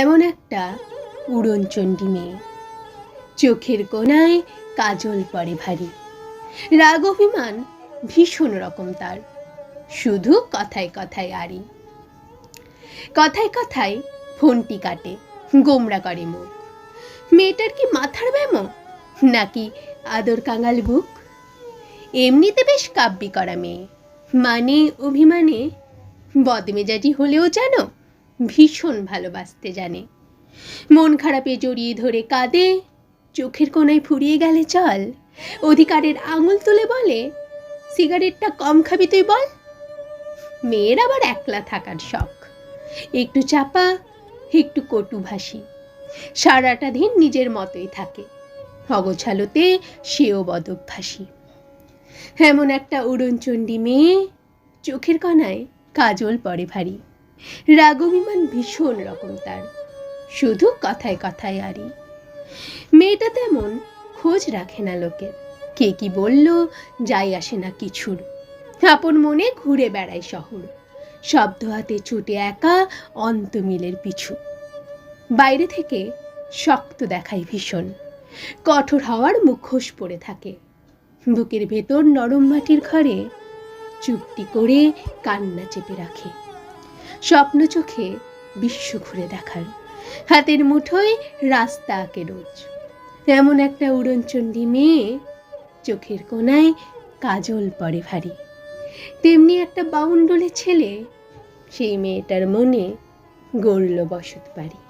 এমন একটা উড়নচণ্ডী মেয়ে। চোখের কোনায় কাজল পড়ে ভারী। রাগ অভিমান ভীষণ রকম তার। শুধু কথায় কথায় আড়ি। কথায় কথায় ফোনটি কাটে গোমরা করে মুখ। মেয়েটার কি মাথার ব্যামো নাকি আদর কাঙাল বুক? এমনিতে বেশ কাব্যি করা মেয়ে। মানে অভিমানে বদমেজাজি হলেও জানো ভীষণ ভালোবাসতে জানে। মন খারাপে জড়িয়ে ধরে কাঁদে, চোখের কোনায় ফুরিয়ে গেলে চল। অধিকারের আঙুল তুলে বলে, সিগারেটটা কম খাবি তুই বল। মেয়ের আবার একলা থাকার শখ। একটু চাপা, একটু কটুভাষী সারাটা দিন নিজের মতোই থাকে। অগোছালোতে সেও বদভ্যাসী। এমন একটা উড়নচণ্ডী মেয়ে, চোখের কণায় কাজল পড়ে ভারী। রাগবিমান ভীষণ রকম তার। শুধু কথায় কথায় আরি মেয়েটা তেমন খোঁজ রাখে না লোকের। কে কি বলল, যাই আসে না কিছুর। আপন মনে ঘুরে বেড়ায় শহর। শব্দ হাতে ছুটে একা অন্তমিলের পিছু। বাইরে থেকে শক্ত দেখায় ভীষণ। কঠোর হওয়ার মুখোশ পড়ে থাকে। বুকের ভেতর নরম মাটির ঘরে চুপটি করে কান্না চেপে রাখে। স্বপ্ন চোখে বিশ্ব ঘুরে দেখার। হাতের মুঠোয় রাস্তা আঁকে রোজ। এমন একটা উড়নচণ্ডী মেয়ে চোখের কোনায় কাজল পরে ভারী। তেমনি একটা বাউন্ডলে ছেলে, সেই মেয়েটার মনে গড়ল বসত বাড়ি।